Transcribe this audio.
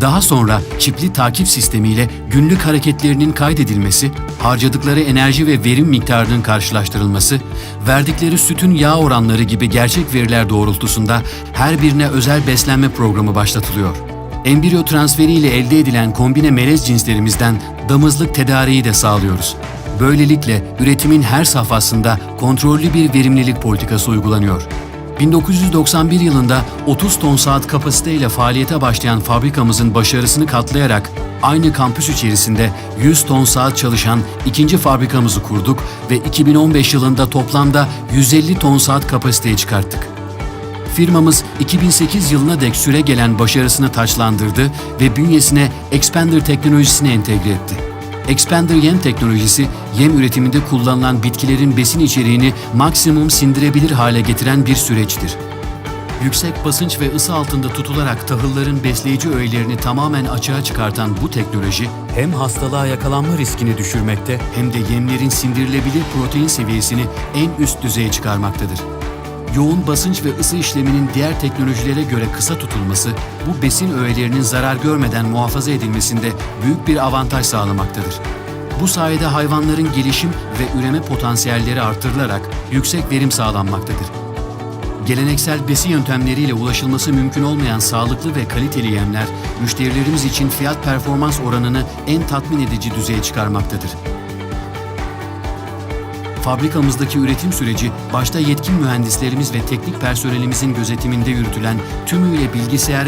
Daha sonra çipli takip sistemiyle günlük hareketlerinin kaydedilmesi, harcadıkları enerji ve verim miktarının karşılaştırılması, verdikleri sütün yağ oranları gibi gerçek veriler doğrultusunda her birine özel beslenme programı başlatılıyor. Embriyo transferi ile elde edilen kombine melez cinslerimizden damızlık tedariği de sağlıyoruz. Böylelikle üretimin her safhasında kontrollü bir verimlilik politikası uygulanıyor. 1991 yılında 30 ton saat kapasiteyle faaliyete başlayan fabrikamızın başarısını katlayarak aynı kampüs içerisinde 100 ton saat çalışan ikinci fabrikamızı kurduk ve 2015 yılında toplamda 150 ton saat kapasiteye çıkarttık. Firmamız 2008 yılına dek süre gelen başarısını taçlandırdı ve bünyesine Expander teknolojisini entegre etti. Expander yem teknolojisi, yem üretiminde kullanılan bitkilerin besin içeriğini maksimum sindirebilir hale getiren bir süreçtir. Yüksek basınç ve ısı altında tutularak tahılların besleyici öğelerini tamamen açığa çıkartan bu teknoloji hem hastalığa yakalanma riskini düşürmekte hem de yemlerin sindirilebilir protein seviyesini en üst düzeye çıkarmaktadır. Yoğun basınç ve ısı işleminin diğer teknolojilere göre kısa tutulması, bu besin öğelerinin zarar görmeden muhafaza edilmesinde büyük bir avantaj sağlamaktadır. Bu sayede hayvanların gelişim ve üreme potansiyelleri artırılarak yüksek verim sağlanmaktadır. Geleneksel besi yöntemleriyle ulaşılması mümkün olmayan sağlıklı ve kaliteli yemler, müşterilerimiz için fiyat performans oranını en tatmin edici düzeye çıkarmaktadır. Fabrikamızdaki üretim süreci başta yetkin mühendislerimiz ve teknik personelimizin gözetiminde yürütülen tümüyle bilgisayar